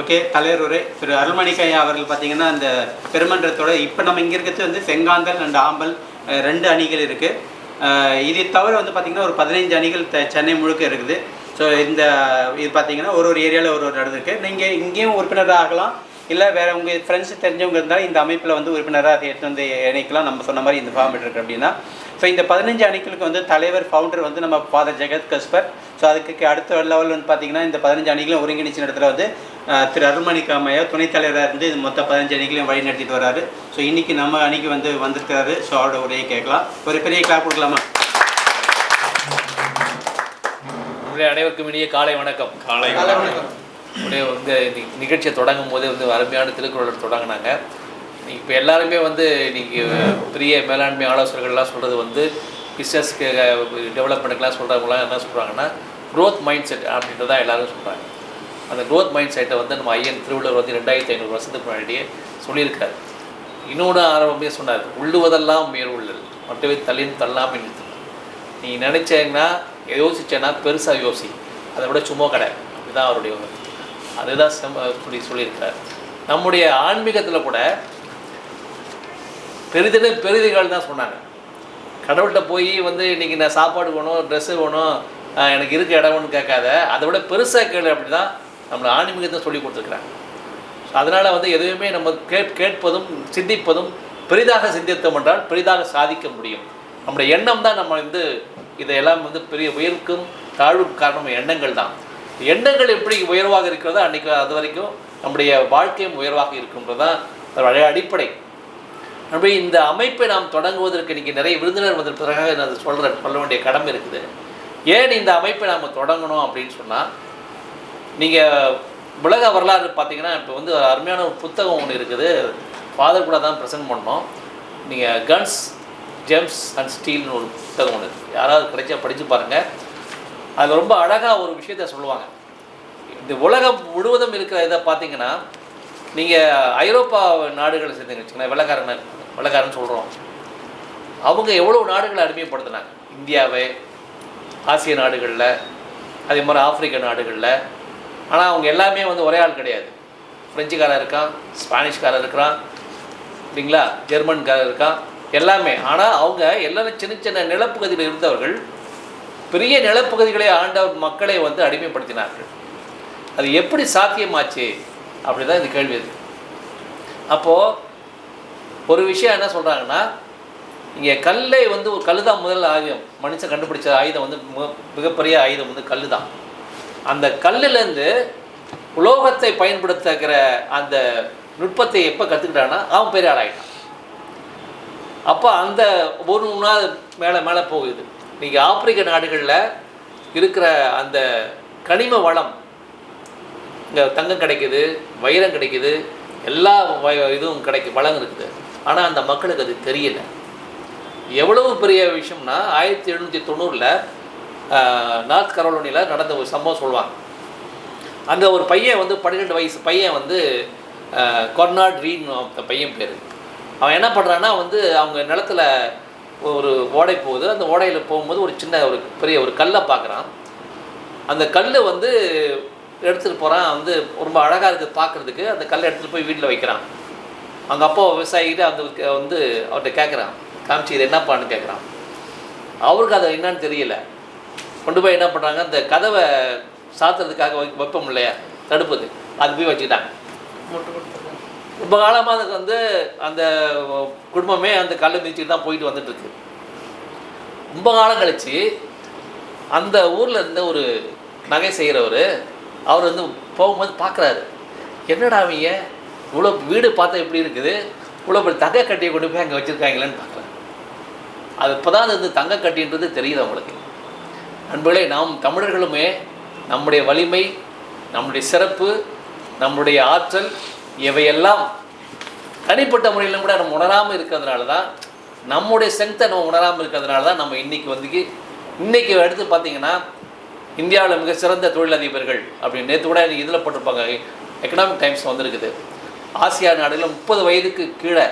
Okay தலைவர் திரு அருள்மணிக்கையா அவர்கள் பார்த்தீங்கன்னா அந்த பெருமன்றத்தோட இப்போ நம்ம இங்கே இருக்கிறது வந்து செங்காந்தல் அண்ட் ஆம்பல் ரெண்டு அணிகள் இருக்குது இதை தவிர வந்து பார்த்திங்கன்னா ஒரு பதினைஞ்சு அணிகள் சென்னை முழுக்க இருக்குது. ஸோ இந்த இது பார்த்தீங்கன்னா ஒரு ஒரு ஏரியாவில் ஒரு ஒரு நடந்திருக்கு நீங்கள் இங்கேயும் உறுப்பினராக ஆகலாம். இல்லை வேறு உங்கள் ஃப்ரெண்ட்ஸ் தெரிஞ்சவங்க இருந்தால் இந்த அமைப்பில் வந்து உறுப்பினராக அதை எடுத்து வந்து இணைக்கலாம். நம்ம சொன்ன மாதிரி இந்த ஃபார்ம் இருக்குது அப்படின்னா. ஸோ இந்த பதினஞ்சு அணிகளுக்கு வந்து தலைவர் ஃபவுண்டர் வந்து நம்ம ஃபாதர் ஜெகத் கஸ்பர் ஸோ அதுக்கு அடுத்த லெவல் வந்து பார்த்திங்கன்னா இந்த பதினஞ்சு அணிகளும் ஒருங்கிணைச்ச இடத்துல வந்து திரு அருள்மணி காமையா துணைத் தலைவராக இருந்து இது மொத்த பதினஞ்சு அணிகளையும் வழி நடத்திட்டு வராரு ஸோ இன்னைக்கு நம்ம அணிக்கு வந்து வந்திருக்காரு ஸோ அவரோட உரையை கேட்கலாம். ஒரு பெரிய கிளாப் கொடுக்கலாமா? உங்களுடைய அனைவருக்கும் இனிய காலை வணக்கம். காலை உடைய வந்து இந்த நிகழ்ச்சியை தொடங்கும் போதே வந்து அருமையான திருக்குறள் தொடங்கினாங்க. இப்போ எல்லாருமே வந்து இன்னைக்கு பெரிய மேலாண்மை ஆலோசகர்கள்லாம் சொல்கிறது வந்து பிஸ்னஸ்க்கு டெவலப்மெண்ட்டுக்கெலாம் சொல்கிறவங்களாம் என்ன சொல்கிறாங்கன்னா க்ரோத் மைண்ட் செட் அப்படின்றத எல்லாரும் சொல்கிறாங்க அந்த க்ரோத் மைண்ட் செட்டை வந்து நம்ம ஐயன் திருவள்ளுவர் வந்து ரெண்டாயிரத்தி ஐநூறு வருஷத்துக்கு முன்னாடியே சொல்லியிருக்காரு. இன்னொன்று ஆரம்பமே சொன்னார் உள்ளுவதெல்லாம் உயர்வுள்ளது மட்டுமே தள்ளின் தள்ளாமல் நிறுத்து நீ நினச்சேன்னா யோசிச்சேன்னா பெருசாக யோசி அதை விட சும்மா கடை. அப்படிதான் அவருடைய அதுதான் செம் சொல்லி சொல்லியிருக்கார் நம்முடைய ஆன்மீகத்தில் கூட பெரிதிட பெரிதிகள் தான் சொன்னாங்க. கடவுள்கிட்ட போய் வந்து இன்றைக்கி நான் சாப்பாடு வேணும் ட்ரெஸ்ஸு வேணும் எனக்கு இருக்க இடம் ஒன்று கேட்காத அதை விட பெருசாக கேளு அப்படி தான் நம்மளை ஆன்மீகத்தை சொல்லி கொடுத்துருக்குறாங்க. அதனால் வந்து எதுவுமே நம்ம கேட் கேட்பதும் சிந்திப்பதும் பெரிதாக சிந்தித்தோம் என்றால் பெரிதாக சாதிக்க முடியும். நம்முடைய எண்ணம் தான் நம்ம வந்து இதையெல்லாம் வந்து பெரிய உயர்வுக்கும் தாழ்வுக்கும் காரணம் எண்ணங்கள் தான். எண்ணங்கள் எப்படி உயர்வாக இருக்கிறதோ அன்றைக்கி அது வரைக்கும் நம்முடைய வாழ்க்கையும் உயர்வாக இருக்குன்றது தான் அடிப்படை. அப்படி இந்த அமைப்பை நாம் தொடங்குவதற்கு இன்றைக்கி நிறைய விருந்தினர் வந்திருப்பதற்காக நான் அதை சொல்கிறேன் சொல்ல வேண்டிய கடமை இருக்குது. ஏன் இந்த அமைப்பை நாம் தொடங்கணும் அப்படின்னு சொன்னால் நீங்கள் உலக வரலாறு பார்த்தீங்கன்னா இப்போ வந்து அருமையான ஒரு புத்தகம் ஒன்று இருக்குது. ஃபாதர் கூட தான் ப்ரெசென்ட் பண்ணோம். நீங்கள் கன்ஸ் ஜெம்ஸ் அண்ட் ஸ்டீல்னு ஒரு புத்தகம் ஒன்று இருக்குது யாராவது கிடைச்சா படித்து பாருங்கள் அதில் ரொம்ப அழகாக ஒரு விஷயத்த சொல்லுவாங்க. இந்த உலகம் முழுவதும் இருக்கிற இதை பார்த்தீங்கன்னா நீங்கள் ஐரோப்பா நாடுகளை சேர்ந்து வச்சுக்கோங்க வெள்ளக்காரன் வெள்ளக்காரன் சொல்கிறோம் அவங்க எவ்வளோ நாடுகளை அடிமைப்படுத்தினாங்க? இந்தியாவை ஆசிய நாடுகளில் அதே மாதிரி ஆப்பிரிக்க நாடுகளில் ஆனால் அவங்க எல்லாமே வந்து ஒரே ஆள் கிடையாது. ஃப்ரெஞ்சுக்காரன் இருக்கான் ஸ்பானிஷ்காரன் இருக்கிறான் இல்லைங்களா? ஜெர்மன்காரன் இருக்கான் எல்லாமே. ஆனால் அவங்க எல்லாரும் சின்ன சின்ன நிலப்பகுதியில் இருந்தவர்கள் பெரிய நிலப்பகுதிகளை ஆண்ட மக்களை வந்து அடிமைப்படுத்தினார்கள். அது எப்படி சாத்தியமாச்சு? அப்படி தான் இந்த கேள்வி அது அப்போது ஒரு விஷயம் என்ன சொல்கிறாங்கன்னா இங்கே கல்லை வந்து ஒரு கல் தான் முதல் ஆயுதம். மனுஷன் கண்டுபிடிச்ச ஆயுதம் வந்து மிக- மிகப்பெரிய ஆயுதம் வந்து கல் தான் அந்த கல்லுலேருந்து உலோகத்தை பயன்படுத்துகிற அந்த நுட்பத்தை எப்போ கற்றுக்கிட்டான்னா அவன் பெரிய ஆளாயிட்டான். அப்போ அந்த ஒரு நாள் மேலே மேலே போகுது. இன்றைக்கி ஆப்பிரிக்க நாடுகளில் இருக்கிற அந்த கனிம வளம் இங்கே தங்கம் கிடைக்குது வைரம் கிடைக்குது எல்லா வ- இதுவும் கிடைக்கு வளம் இருக்குது. ஆனால் அந்த மக்களுக்கு அது தெரியலை. எவ்வளவு பெரிய விஷயம்னா ஆயிரத்தி எழுநூற்றி தொண்ணூறில் நார்த் கரோலோனியில் நடந்த ஒரு சம்பவம் சொல்லுவாங்க. அங்கே ஒரு பையன் வந்து பன்னிரெண்டு வயசு பையன் வந்து கொர்னாட் ரீன் அந்த பையன் பேர். அவன் என்ன பண்ணுறான்னா வந்து அவங்க நிலத்துல ஒரு ஓடை போகுது. அந்த ஓடையில் போகும்போது ஒரு சின்ன ஒரு பெரிய ஒரு கல்லை பார்க்குறான். அந்த கல் வந்து எடுத்துகிட்டு போகிறான் வந்து ரொம்ப அழகாக இருக்குது பார்க்குறதுக்கு. அந்த கல்லை எடுத்துகிட்டு போய் வீட்டில் வைக்கிறான். அவங்க அப்பா விவசாயிகிட்ட அந்த வந்து அவர்கிட்ட கேட்குறான் காமிச்சு இது பண்ணு கேட்குறான் அவருக்கு அது என்னன்னு தெரியல. கொண்டு போய் என்ன பண்ணுறாங்க அந்த கதவை சாத்துறதுக்காக வைப்போம் இல்லையா? தடுப்பது. அது போய் வச்சுக்கிட்டாங்க. ரொம்ப காலமாக அதுக்கு வந்து அந்த குடும்பமே அந்த கல்லை மிதிச்சுட்டு தான் போயிட்டு வந்துட்டுருக்கு. ரொம்ப காலம் கழிச்சு அந்த ஊரில் இருந்த ஒரு நகை செய்கிறவர் அவர் வந்து போகும்போது பார்க்குறாரு என்னடா அவங்க இவ்வளோ வீடு பார்த்தா எப்படி இருக்குது? இவ்வளோ பெரிய தங்க கட்டியை கொண்டு போய் அங்கே வச்சுருக்காங்களேன்னு பார்க்குறாரு அது இப்போ தான் அது தங்க கட்டின்றது தெரியுது அவங்களுக்கு. அன்புகளே நாம் தமிழர்களுமே நம்முடைய வலிமை நம்முடைய சிறப்பு நம்முடைய ஆற்றல் இவையெல்லாம் தனிப்பட்ட முறையிலும் கூட நம்ம உணராமல் இருக்கிறதுனால தான் நம்முடைய ஸ்ட்ரென்த்தை நம்ம உணராமல் இருக்கிறதுனால தான் நம்ம இன்றைக்கி வந்து இன்றைக்கி எடுத்து பார்த்தீங்கன்னா இந்தியாவில் மிக சிறந்த தொழிலதிபர்கள் அப்படின்னு நேற்று கூட இதில் போட்டிருப்பாங்க. எக்கனாமிக் டைம்ஸ் வந்திருக்குது. ஆசியா நாடுகளில் முப்பது வயதுக்கு கீழே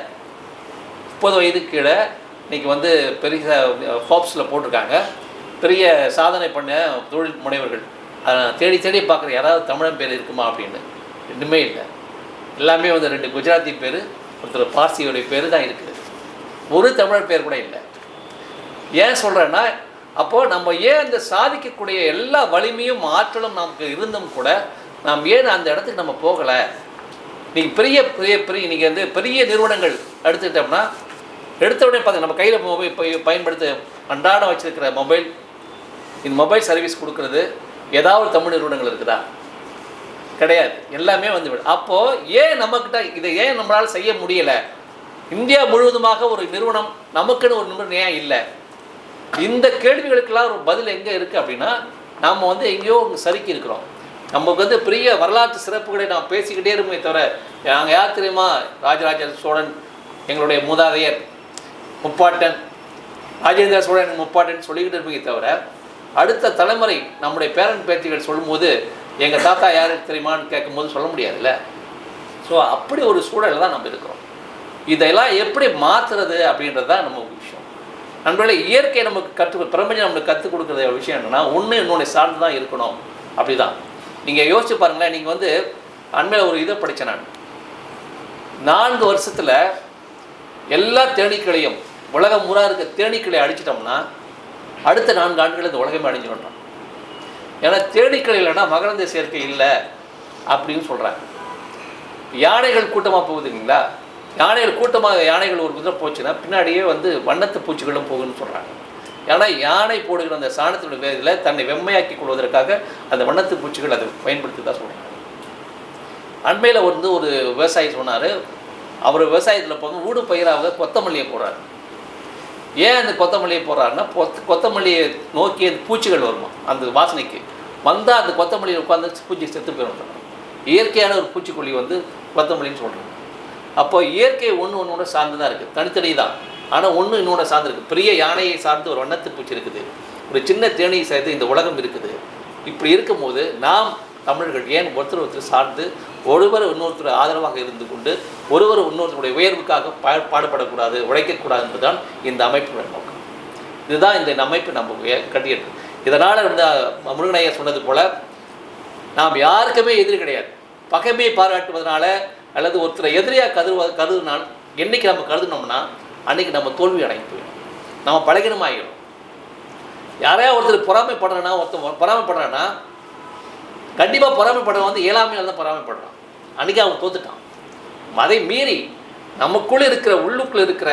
முப்பது வயதுக்கு கீழே இன்னைக்கு வந்து பெரிய ஃபாப்ஸில் போட்டிருக்காங்க. பெரிய சாதனை பண்ண தொழில் முனைவர்கள். அதை தேடி தேடி பார்க்குற யாராவது தமிழன் பேர் இருக்குமா அப்படின்னு. ரெண்டுமே இல்லை. எல்லாமே வந்து ரெண்டு குஜராத்தி பேர் ஒருத்தர் பார்சியோடைய பேர் தான் இருக்குது. ஒரு தமிழர் பேர் கூட இல்லை. ஏன் சொல்கிறேன்னா அப்போது நம்ம ஏன் இந்த சாதிக்கக்கூடிய எல்லா வலிமையும் ஆற்றலும் நமக்கு இருந்தும் கூட நாம் ஏன் அந்த இடத்துக்கு நம்ம போகலை? நீங்கள் பெரிய பெரிய பெரிய நீங்கள் வந்து பெரிய நிறுவனங்கள் எடுத்துக்கிட்டோம்னா எடுத்த உடனே பார்த்து நம்ம கையில் மொபைல் பயன்படுத்த அன்றாடம் வச்சுருக்கிற மொபைல் இந்த மொபைல் சர்வீஸ் கொடுக்குறது ஏதாவது தமிழ் நிறுவனங்கள் இருக்குதா? கிடையாது. எல்லாமே வந்து விடும் அப்போது ஏன் நம்மக்கிட்ட இதை ஏன் நம்மளால் செய்ய முடியலை? இந்தியா முழுவதுமாக ஒரு நிறுவனம் நமக்குன்னு ஒரு நிறுவனம் ஏன் இல்லை? இந்த கேள்விகளுக்கெல்லாம் ஒரு பதில் எங்கே இருக்குது அப்படின்னா நாம் வந்து எங்கேயோ சறுக்கி இருக்கிறோம். நமக்கு வந்து பெரிய வரலாற்று சிறப்புகளை நாம் பேசிக்கிட்டே இருப்போமே தவிர நாங்கள் யார் தெரியுமா? ராஜராஜ சோழன் எங்களுடைய மூதாதையர் முப்பாட்டன் ராஜேந்திர சோழன் முப்பாட்டன் சொல்லிக்கிட்டு இருப்பீங்க தவிர அடுத்த தலைமுறை நம்முடைய பேரன் பேத்திகள் சொல்லும்போது எங்கள் தாத்தா யாரு தெரியுமான்னு கேட்கும்போது சொல்ல முடியாதுல்ல? ஸோ அப்படி ஒரு சூழலில் தான் நம்ம இருக்கிறோம். இதெல்லாம் எப்படி மாற்றுறது அப்படின்றது தான் நம்ம விஷயம். நண்பர்களே இயற்கை நமக்கு கற்று பிரபஞ்சம் நம்மளுக்கு கற்றுக் கொடுக்குற ஒரு விஷயம் என்னென்னா ஒன்று இன்னொன்று சார்ந்து தான் இருக்கணும். அப்படிதான். நீங்கள் யோசிச்சு பாருங்களேன் நீங்கள் வந்து அண்மையில் ஒரு இதை படித்தேன் நான். நான்கு வருஷத்தில் எல்லா தேனீக்களையும் உலகம் முறா இருக்க தேனீக்களை அடிச்சிட்டோம்னா அடுத்த நான்கு ஆண்டுகள் இந்த உலகமே அழிஞ்சிடும் ஏன்னா தேனீக்கள் இல்லைன்னா மகரந்த சேர்க்கை இல்லை அப்படின்னு சொல்கிறாங்க யானைகள் கூட்டமாக போகுது இல்லைங்களா? யானைகள் கூட்டமாக யானைகள் ஒரு குதிரை போச்சுன்னா பின்னாடியே வந்து வண்ணத்து பூச்சிகளும் போகுதுன்னு சொல்கிறாங்க ஏன்னா யானை போடுகிற அந்த சாணத்தினுடைய வேதியில் தன்னை வெம்மையாக்கி கொள்வதற்காக அந்த வண்ணத்து பூச்சிகள் அதை பயன்படுத்தி தான் சொல்கிறாங்க அண்மையில் வந்து ஒரு விவசாயி சொன்னார். அவர் விவசாயத்தில் போகும் ஊடு பயிராக கொத்தமல்லியை போடுறாரு. ஏன் அந்த கொத்தமல்லியை போடுறாருன்னா கொத்த கொத்தமல்லியை நோக்கி அந்த பூச்சிகள் வருமா அந்த வாசனைக்கு. வந்தால் அந்த கொத்தமல்லியில் உட்காந்து பூச்சி செத்து போயிடும் இயற்கையான ஒரு பூச்சிக்கொல்லி வந்து கொத்தமல்லின்னு சொல்கிறாங்க அப்போ இயற்கை ஒன்று ஒன்றோட சார்ந்து தான் இருக்குது தனித்தனி தான். ஆனால் ஒன்று இன்னொன்று சார்ந்து இருக்குது பெரிய யானையை சார்ந்து ஒரு வண்ணத்து பூச்சி இருக்குது. ஒரு சின்ன தேனியை சேர்த்து இந்த உலகம் இருக்குது. இப்படி இருக்கும்போது நாம் தமிழர்கள் ஏன் ஒருத்தர் ஒருத்தர் சார்ந்து ஒருவர் இன்னொருத்தர் ஆதரவாக இருந்து கொண்டு ஒருவர் இன்னொருத்தருடைய உயர்வுக்காக பா பாடுபடக்கூடாது உழைக்கக்கூடாது என்பதுதான் இந்த அமைப்பினுடைய நோக்கம். இதுதான் இந்த அமைப்பு நம்ம கட்டியது இதனால் வந்து முருகனையா சொன்னது போல் நாம் யாருக்குமே எதிரி கிடையாது. பகைமையை பாராட்டுவதனால அல்லது ஒருத்தரை எதிரியாக கருவ கருதுனால் என்னைக்கு நம்ம கருதுனோம்னா அன்னைக்கு நம்ம தோல்வி அடைந்து போயிடும். நம்ம பழகினமாகிடும் யாரையா ஒருத்தர் பொறாமைப்படுறேன்னா ஒருத்தர் பொறாமைப்படுறேன்னா கண்டிப்பாக பொறாமைப்படுறவன் வந்து ஏழாமையால் தான் பொறாமைப்படுறான். அன்றைக்கி அவன் தோத்துட்டான். அதை மீறி நமக்குள்ளே இருக்கிற உள்ளுக்குள்ளே இருக்கிற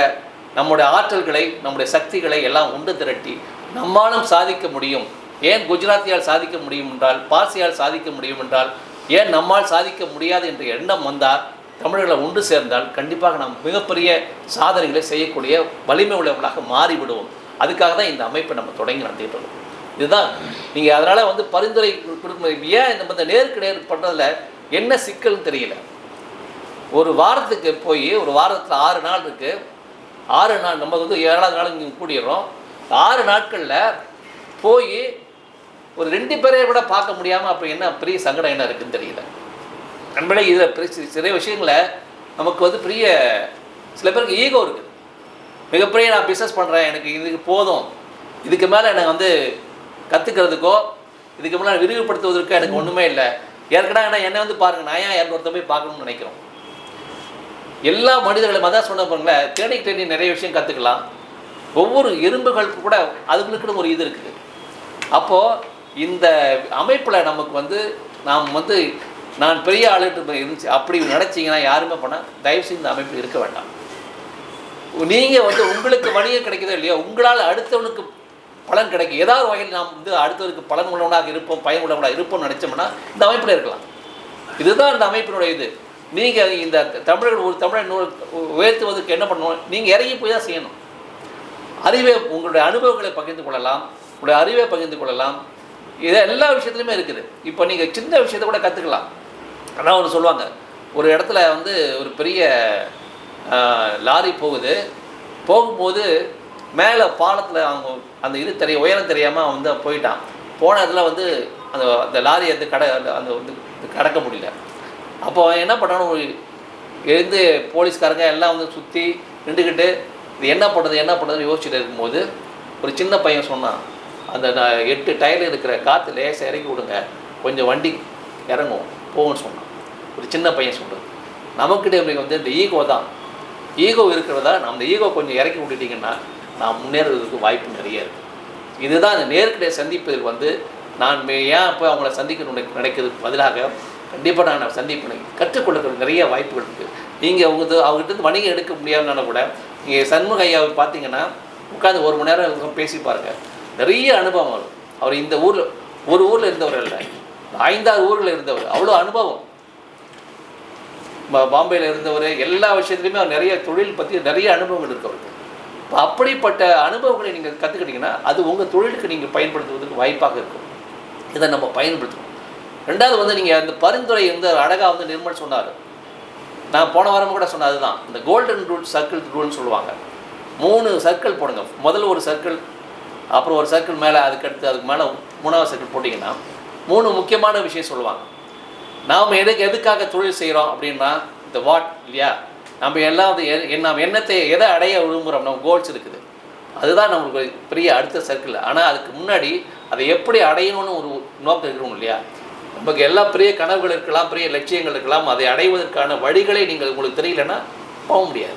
நம்முடைய ஆற்றல்களை நம்முடைய சக்திகளை எல்லாம் உண்டு திரட்டி நம்மாலும் சாதிக்க முடியும். ஏன் குஜராத்தியால் சாதிக்க முடியும் என்றால் பார்சியால் சாதிக்க முடியும் என்றால் ஏன் நம்மால் சாதிக்க முடியாது என்ற எண்ணம் வந்தால் தமிழர்களை ஒன்று சேர்ந்தால் கண்டிப்பாக நாம் மிகப்பெரிய சாதனைகளை செய்யக்கூடிய வலிமை உள்ளவர்களாக மாறிவிடுவோம். அதுக்காக தான் இந்த அமைப்பை நம்ம தொடங்கி நடத்திட்டு இருக்கோம். இதுதான். நீங்கள் அதனால் வந்து பரிந்துரை கொடுக்கணும். ஏன் இந்த இந்த நேருக்கு நேர் பண்ணுறதில் என்ன சிக்கல்னு தெரியல. ஒரு வாரத்துக்கு போய் ஒரு வாரத்தில் ஆறு நாள் இருக்குது ஆறு நாள் நம்ம வந்து ஏழாவது நாள் இங்கே கூடிடுறோம். ஆறு நாட்களில் போய் ஒரு ரெண்டு பேரையை கூட பார்க்க முடியாமல் அப்போ என்ன பெரிய சங்கடம் என்ன இருக்குன்னு தெரியல. நண்பர்களே இதில் பெரிய சில விஷயங்களை நமக்கு வந்து பெரிய சில பேருக்கு ஈகோ இருக்குது. மிகப்பெரிய நான் பிஸ்னஸ் பண்ணுறேன் எனக்கு இதுக்கு போதும். இதுக்கு மேலே எனக்கு வந்து கற்றுக்கிறதுக்கோ இதுக்கு முன்னால் விரிவுபடுத்துவதற்கோ எனக்கு ஒன்றுமே இல்லை. ஏற்கனவே என்னை வந்து பாருங்கள் நான் ஏன் இரநூறுத்த போய் பார்க்கணும்னு நினைக்கிறோம். எல்லா மனிதர்களும் அதான் சொன்ன பாருங்களேன் தேடி தேடி நிறைய விஷயம் கற்றுக்கலாம் ஒவ்வொரு எறும்புகளுக்கு கூட அதுங்களுக்குன்னு ஒரு இது இருக்குது. அப்போது இந்த அமைப்பில் நமக்கு வந்து நாம் வந்து நான் பெரிய ஆளுட்டு இருந்துச்சு. அப்படி நினச்சிங்கன்னா யாருமே பண்ணால் தயவுசெய்து இந்த அமைப்பில் இருக்க வேண்டாம். நீங்கள் வந்து உங்களுக்கு வணிகம் கிடைக்குதோ இல்லையோ உங்களால் அடுத்தவனுக்கு பலன் கிடைக்கும். ஏதாவது வகையில் நாம் வந்து அடுத்தவருக்கு பலன் உள்ளவனாக இருப்போம் பயன் உள்ளவனாக இருப்போம்னு நினச்சோம்னா இந்த அமைப்பில் இருக்கலாம். இதுதான் இந்த அமைப்பினுடைய இது. நீங்கள் இந்த தமிழர்கள் ஒரு தமிழை இன்னொரு உயர்த்துவதற்கு என்ன பண்ணணும்? நீங்கள் இறங்கி போய் தான் செய்யணும். அறிவை உங்களுடைய அனுபவங்களை பகிர்ந்து கொள்ளலாம். உங்களுடைய அறிவை பகிர்ந்து கொள்ளலாம். இது எல்லா விஷயத்துலையுமே இருக்குது. இப்போ நீங்கள் சின்ன விஷயத்தை கூட கற்றுக்கலாம் ஆனால் ஒன்று சொல்லுவாங்க. ஒரு இடத்துல வந்து ஒரு பெரிய லாரி போகுது. போகும்போது மேலே பாலத்தில் அவங்க அந்த இது தெரிய உயரம் தெரியாமல் அவன் வந்து போயிட்டான். போன இதில் வந்து அந்த அந்த லாரி வந்து கடை அந்த வந்து கடக்க முடியல. அப்போ அவன் என்ன பண்ணான்னு எழுந்து போலீஸ்காரங்க எல்லாம் வந்து சுற்றி நின்றுக்கிட்டு இது என்ன பண்ணுறது என்ன பண்ணுறதுன்னு யோசிச்சுட்டு இருக்கும்போது ஒரு சின்ன பையன் சொன்னான் அந்த எட்டு டயர் இருக்கிற காற்று லேசாக இறக்கி விடுங்க கொஞ்சம் வண்டி இறங்கும் போகும்னு சொன்னான். ஒரு சின்ன பையன் சொல்கிறது நமக்கிட்ட இப்படி வந்து இந்த ஈகோ தான். ஈகோ இருக்கிறதா நம்ம அந்த ஈகோ கொஞ்சம் இறக்கி விட்டுட்டிங்கன்னா நான் முன்னேறதுக்கு வாய்ப்பு நிறைய இருக்குது இதுதான் அந்த நேர்கிட்ட சந்திப்பதில் வந்து நான் ஏன் இப்போ அவங்கள சந்திக்கணும் நினைக்கிறதுக்கு பதிலாக கண்டிப்பாக நான் சந்திப்பேன். கற்றுக்கொள்ள நிறைய வாய்ப்புகள் இருக்குது நீங்கள் அவங்க அவங்ககிட்ட இருந்து வணிகம் எடுக்க முடியாதுனால கூட நீங்கள் சண்முக ஐயாவை பார்த்தீங்கன்னா உட்காந்து ஒரு மணி நேரம் பேசி பாருங்கள் நிறைய அனுபவம் வரும். அவர் இந்த ஊரில் ஒரு ஊரில் இருந்தவர் இல்லை ஐந்தாறு ஊரில் இருந்தவர். அவ்வளோ அனுபவம். பாம்பேயில் இருந்தவர். எல்லா விஷயத்துலையுமே அவர் நிறைய தொழில் பற்றி நிறைய அனுபவங்கள் இருக்கு அவருக்கு. இப்போ அப்படிப்பட்ட அனுபவங்களை நீங்கள் கற்றுக்கிட்டீங்கன்னா அது உங்கள் தொழிலுக்கு நீங்கள் பயன்படுத்துவதற்கு வாய்ப்பாக இருக்கும். இதை நம்ம பயன்படுத்தணும் ரெண்டாவது வந்து நீங்கள் அந்த பரிந்துரை வந்து அழகாக வந்து நிர்மல் சொன்னார். நான் போன வாரம் கூட சொன்னது தான் இந்த கோல்டன் ரூல் சர்க்கிள் ரூல்னு சொல்லுவாங்க. மூணு சர்க்கிள் போடுங்க. முதல்ல ஒரு சர்க்கிள் அப்புறம் ஒரு சர்க்கிள் மேலே அதுக்கடுத்து அதுக்கு மேலே மூணாவது சர்க்கிள் போட்டிங்கன்னா மூணு முக்கியமான விஷயம் சொல்லுவாங்க. நாம் எதுக்கு எதுக்காக தொழில் செய்கிறோம் அப்படின்னா இந்த வாட் இல்லையா? நம்ம எல்லாம் நம்ம எ- நாம் எண்ணத்தை எதை அடைய விரும்புகிறோம் நம்ம கோல்ஸ் இருக்குது. அதுதான் நம்மளுக்கு பெரிய அடுத்த சர்க்கிள் ஆனால் அதுக்கு முன்னாடி அதை எப்படி அடையணும்னு ஒரு நோக்கம் இருக்கணும் இல்லையா? நமக்கு எல்லா பெரிய கனவுகள் இருக்கலாம் பெரிய லட்சியங்கள் இருக்கலாம். அதை அடைவதற்கான வழிகளை நீங்கள் உங்களுக்கு தெரியலன்னா போக முடியாது.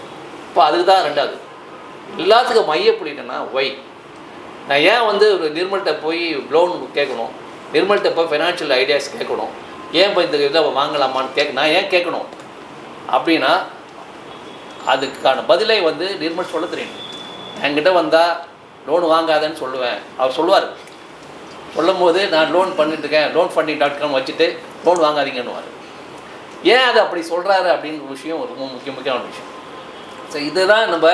இப்போ அதுதான் ரெண்டாவது. எல்லாத்துக்கும் மையப்படினா ஒய் நான் ஏன் வந்து ஒரு நிர்மல்கிட்ட போய் லோன் கேட்கணும்? நிர்மல்கிட்ட போய் ஃபைனான்ஷியல் ஐடியாஸ் கேட்கணும்? ஏன் இப்போ இந்த இதை வாங்கலாமான்னு கேட்க நான் ஏன் கேட்கணும்? அப்படின்னா அதுக்கான பதிலை வந்து நிர்மல் சொல்ல தெரியணும் என்கிட்ட வந்தால் லோன் வாங்காதன்னு சொல்லுவேன். அவர் சொல்லுவார். சொல்லும் போது நான் லோன் பண்ணிட்டுருக்கேன். லோன் ஃபண்டிங் டாட் காம் வச்சுட்டு லோன் வாங்காதீங்கன்னுவார். ஏன் அது அப்படி சொல்கிறாரு அப்படின்ற ஒரு விஷயம் ரொம்ப முக்கிய முக்கியமான விஷயம். ஸோ இதுதான் நம்ம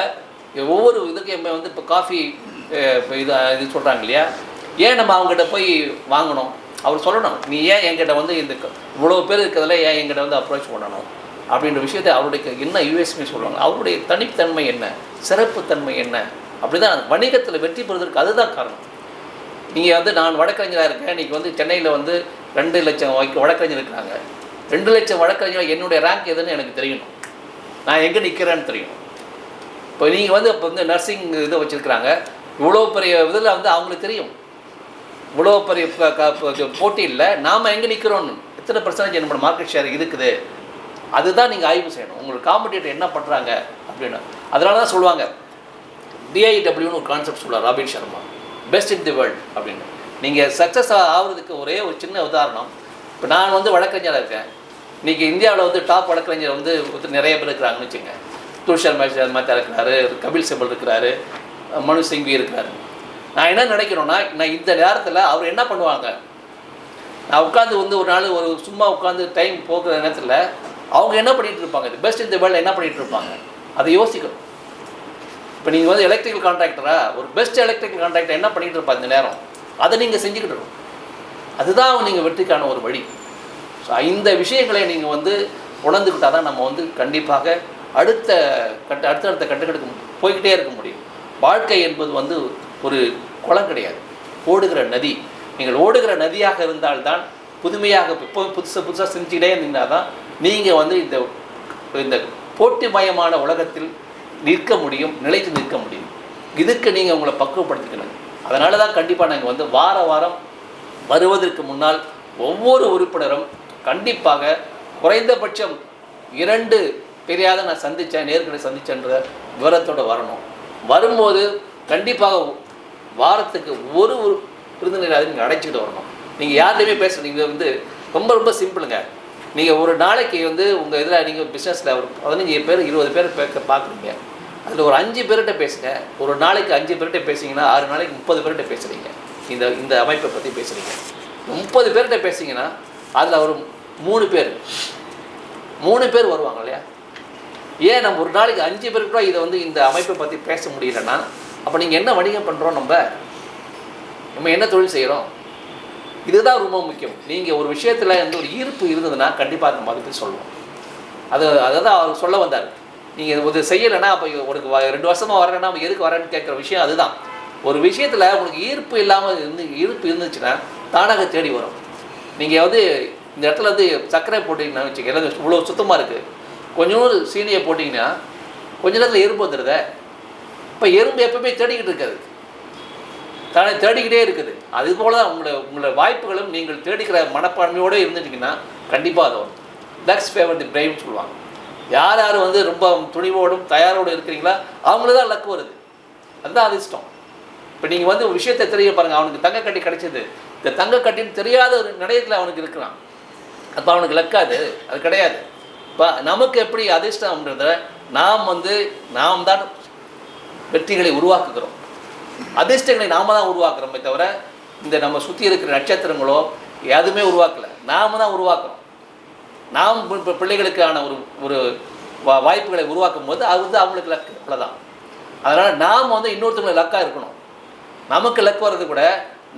ஒவ்வொரு இதுக்கும் வந்து இப்போ காஃபி இப்போ இது இது சொல்கிறாங்க இல்லையா? ஏன் நம்ம அவங்ககிட்ட போய் வாங்கணும்? அவர் சொல்லணும். நீ ஏன் என்கிட்ட வந்து இந்த இவ்வளோ பேர் இருக்கிறதுல ஏன் என்கிட்ட வந்து அப்ரோச் பண்ணணும்? அப்படின்ற விஷயத்தை அவருடைய என்ன யூஎஸ்பி சொல்லுவாங்க? அவருடைய தனித்தன்மை என்ன? சிறப்புத்தன்மை என்ன? அப்படிதான் வணிகத்தில் வெற்றி பெறுவதற்கு அதுதான் காரணம். நீங்கள் வந்து நான் வழக்கறிஞராக இருக்கேன். இன்றைக்கி வந்து சென்னையில் வந்து ரெண்டு லட்சம் வைக்க வழக்கறிஞர் இருக்கிறாங்க. ரெண்டு லட்சம் வழக்கறிஞர் என்னுடைய ரேங்க் எதுன்னு எனக்கு தெரியணும். நான் எங்கே நிற்கிறேன்னு தெரியும் இப்போ நீங்கள் வந்து இப்போ வந்து நர்சிங் இதை வச்சுருக்கிறாங்க. இவ்வளோ பெரிய இதில் வந்து அவங்களுக்கு தெரியும். இவ்வளோ பெரிய போட்டியில் போட்டி இல்லை. நாம் எங்கே நிற்கிறோன்னு எத்தனை பர்சன்டேஜ் நம்மளோட மார்க்கெட் ஷேர் இருக்குது? அதுதான் நீங்கள் ஆய்வு செய்யணும். உங்களுக்கு காம்படிட்டர் என்ன பண்ணுறாங்க அப்படின்னு. அதனால தான் சொல்லுவாங்க டிஐடபிள்யூன்னு ஒரு கான்செப்ட் சொல்லுவார் Robin Sharma. Best in the world அப்படின்னு. நீங்கள் சக்ஸஸ் ஆகிறதுக்கு ஒரே ஒரு சின்ன உதாரணம். இப்போ நான் வந்து வழக்கறிஞராக இருக்கேன். இன்றைக்கி இந்தியாவில் வந்து டாப் வழக்கறிஞர் வந்து ஒருத்தர் நிறைய பேர் இருக்கிறாங்கன்னு வச்சுங்க துஷார் மேஷர் மாத்தா இருக்கிறாரு கபில் சிபல் இருக்கிறாரு மனு சிங்வி இருக்கிறாரு. நான் என்ன நினைக்கிறேன்னா நான் இந்த நேரத்தில் அவர் என்ன பண்ணுவாங்க? நான் உட்காந்து வந்து ஒரு நாள் ஒரு சும்மா உட்காந்து டைம் போக்குற நேரத்தில் அவங்க என்ன பண்ணிட்டு இருப்பாங்க இது பெஸ்ட் இந்த வேர்ல்டு என்ன பண்ணிகிட்டு இருப்பாங்க அதை யோசிக்கணும். இப்போ நீங்கள் வந்து எலக்ட்ரிக்கல் கான்ட்ராக்டரா ஒரு பெஸ்ட் எலக்ட்ரிக்கல் கான்ட்ராக்டர் என்ன பண்ணிகிட்டு இருப்பா இந்த நேரம்? அதை நீங்கள் செஞ்சுக்கிட்டு அதுதான் நீங்கள் வெற்றிக்கான ஒரு வழி. ஸோ இந்த விஷயங்களை நீங்கள் வந்து உணர்ந்துக்கிட்டால் தான் நம்ம வந்து கண்டிப்பாக அடுத்த கட்ட அடுத்தடுத்த கட்டங்களுக்கு போய்கிட்டே இருக்க முடியும். வாழ்க்கை என்பது வந்து ஒரு குளம் கிடையாது. ஓடுகிற நதி. நீங்கள் ஓடுகிற நதியாக இருந்தால்தான் புதுமையாக இப்போ புதுசாக புதுசாக செஞ்சுக்கிட்டே இருந்தீங்கன்னா தான் நீங்கள் வந்து இந்த இந்த போட்டிமயமான உலகத்தில் நிற்க முடியும் நிலைத்து நிற்க முடியும். இதுக்கு நீங்கள் உங்களை பக்குவப்படுத்திக்கணும். அதனால தான் கண்டிப்பாக நாங்கள் வந்து வார வாரம் வருவதற்கு முன்னால் ஒவ்வொரு உறுப்பினரும் கண்டிப்பாக குறைந்தபட்சம் இரண்டு தெரியாத நான் சந்தித்தேன் நேர்களை சந்திச்சேன்ற விவரத்தோடு வரணும். வரும்போது கண்டிப்பாக வாரத்துக்கு ஒரு ஒரு விருந்தினராக நீங்கள் அடைச்சிக்கிட்டு வரணும். நீங்கள் யார்கிட்டையுமே பேச நீங்கள் வந்து ரொம்ப ரொம்ப சிம்பிளுங்க. நீங்கள் ஒரு நாளைக்கு வந்து உங்கள் இதில் நீங்கள் பிஸ்னஸில் ஒரு பதினஞ்சு பேர் இருபது பேர் பேக்க பார்க்குறீங்க அதில் ஒரு அஞ்சு பேர்கிட்ட பேசுங்க. ஒரு நாளைக்கு அஞ்சு பேர்கிட்ட பேசிங்கன்னா ஆறு நாளைக்கு முப்பது பேர்கிட்ட பேசுகிறீங்க இந்த இந்த அமைப்பை பற்றி பேசுகிறீங்க முப்பது பேர்கிட்ட பேசிங்கன்னா அதில் ஒரு மூணு பேர் மூணு பேர் வருவாங்க இல்லையா? ஏன் நம்ம ஒரு நாளைக்கு அஞ்சு பேர் கூட இதை வந்து இந்த அமைப்பை பற்றி பேச முடியலன்னா அப்போ நீங்கள் என்ன வணிகம் பண்ணுறோம் நம்ம? நம்ம என்ன தொழில் செய்கிறோம் இதுதான் ரொம்ப முக்கியம். நீங்கள் ஒரு விஷயத்தில் வந்து ஒரு ஈர்ப்பு இருந்ததுன்னா கண்டிப்பாக நம்ம மதிப்பு சொல்லுவோம். அது அதை தான் அவர் சொல்ல வந்தார். நீங்கள் இது செய்யலைன்னா அப்போ உனக்கு ரெண்டு வருஷமாக வரேன்னா நம்ம எதுக்கு வரேன்னு கேட்குற விஷயம் அதுதான். ஒரு விஷயத்தில் உங்களுக்கு ஈர்ப்பு இல்லாமல் இருந்து ஈர்ப்பு இருந்துச்சுன்னா தானாக தேடி வரும். நீங்கள் வந்து இந்த இடத்துல வந்து சர்க்கரை போட்டிங்கன்னா வச்சுக்கோங்க இவ்வளோ சுத்தமாக இருக்குது கொஞ்சோண்டு சீனியை போட்டிங்கன்னா கொஞ்ச நேரத்தில் எறும்பு வந்துடுதே இப்போ எறும்பு எப்பவுமே தேடிக்கிட்டு இருக்காது. தானே தேடிக்கிட்டே இருக்குது. அது போல் தான் உங்களை உங்களை வாய்ப்புகளும் நீங்கள் தேடிக்கிற மனப்பான்மையோடு இருந்துட்டீங்கன்னா கண்டிப்பாக அது வரும். லக்ஸ் ஃபேவர் தி பிரெயின் சொல்லுவாங்க. யார் யார் வந்து ரொம்ப துணிவோடும் தயாரோடு இருக்கிறீங்களா? அவங்கள தான் லக் வருது. அதுதான் அதிர்ஷ்டம் இப்போ நீங்கள் வந்து ஒரு விஷயத்தை தெரிய பாருங்கள் அவனுக்கு தங்கக்கட்டி கிடைச்சது. இந்த தங்கக்கட்டின்னு தெரியாத ஒரு நிலையத்தில் அவனுக்கு இருக்கிறான் அப்போ அவனுக்கு லக்காது அது. கிடையாது. இப்போ நமக்கு எப்படி அதிர்ஷ்டம்ன்றத நாம் வந்து நாம் தான் வெற்றிகளை உருவாக்குகிறோம். அதிர்ஷ்டங்களை நாம தான் உருவாக்குறோமே தவிர இந்த நம்ம சுற்றி இருக்கிற நட்சத்திரங்களோ எதுவுமே உருவாக்கல. நாம தான் உருவாக்குறோம். நாம் இப்போ பிள்ளைகளுக்கான ஒரு ஒரு வா வாய்ப்புகளை உருவாக்கும் போது அது வந்து அவங்களுக்கு லக்கு அவ்வளோதான் அதனால் நாம் வந்து இன்னொருத்தவங்களை லக்காக இருக்கணும். நமக்கு லக் வர்றது கூட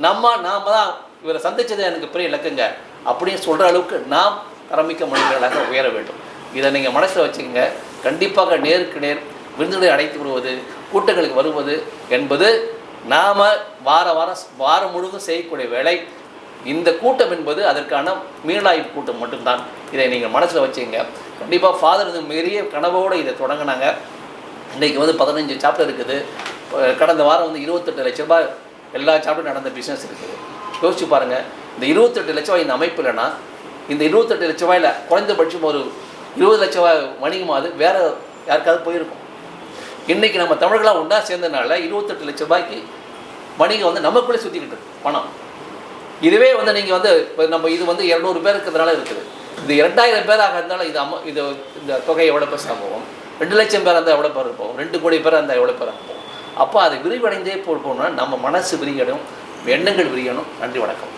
நம்ம நாம தான் இவரை சந்திச்சது எனக்கு பெரிய லக்குங்க அப்படின்னு சொல்கிற அளவுக்கு நாம் தரமிக்க மனிதர்களாக உயர வேண்டும். இதை நீங்கள் மனசில் வச்சுக்கோங்க. கண்டிப்பாக நேருக்கு நேர் விருந்துகளை அடைத்து விடுவது கூட்டங்களுக்கு வருவது என்பது நாம் வார வாரம் வாரம் முழுவதும் செய்யக்கூடிய வேலை. இந்த கூட்டம் என்பது அதற்கான மீளாய்வு கூட்டம் மட்டும்தான். இதை நீங்கள் மனசில் வச்சுங்க கண்டிப்பாக ஃபாதர் இது பெரிய கனவோடு இதை தொடங்கினாங்க. இன்றைக்கி வந்து பதினஞ்சு சாப்டர் இருக்குது. கடந்த வாரம் வந்து இருபத்தெட்டு லட்ச ரூபாய் எல்லா சாப்டரும் நடந்த பிஸ்னஸ் இருக்குது. யோசிச்சு பாருங்கள் இந்த இருபத்தெட்டு லட்ச ரூபாய் இந்த அமைப்பு இல்லைன்னா இந்த இருபத்தெட்டு லட்ச ரூபாயில் குறைந்தபட்சம் ஒரு இருபது லட்ச ரூபாய் வணிகமாவது வேறு யாருக்காவது போயிருக்கும். இன்றைக்கி நம்ம தமிழர்களாக ஒன்றா சேர்ந்தனால இருபத்தெட்டு லட்ச ரூபாய்க்கு வணிகம் வந்து நமக்குள்ளே சுற்றிக்கிட்டு இருக்கு பணம். இதுவே வந்து நீங்கள் வந்து இப்போ நம்ம இது வந்து இரநூறு பேர் இருக்கிறதுனால இருக்குது. இது இரண்டாயிரம் பேராக இருந்தாலும் இது அம்மா இது இந்த தொகை எவ்வளோ பேர் போகும் ரெண்டு லட்சம் பேர் இருந்தால் எவ்வளோ பேர் போகும் ரெண்டு கோடி பேர் இருந்தால் எவ்வளோ பேர் போகும் அப்போ அது விரிவடைந்தே போகணும்னா நம்ம மனசு விரிகணும் எண்ணங்கள் விரியணும். நன்றி வணக்கம்.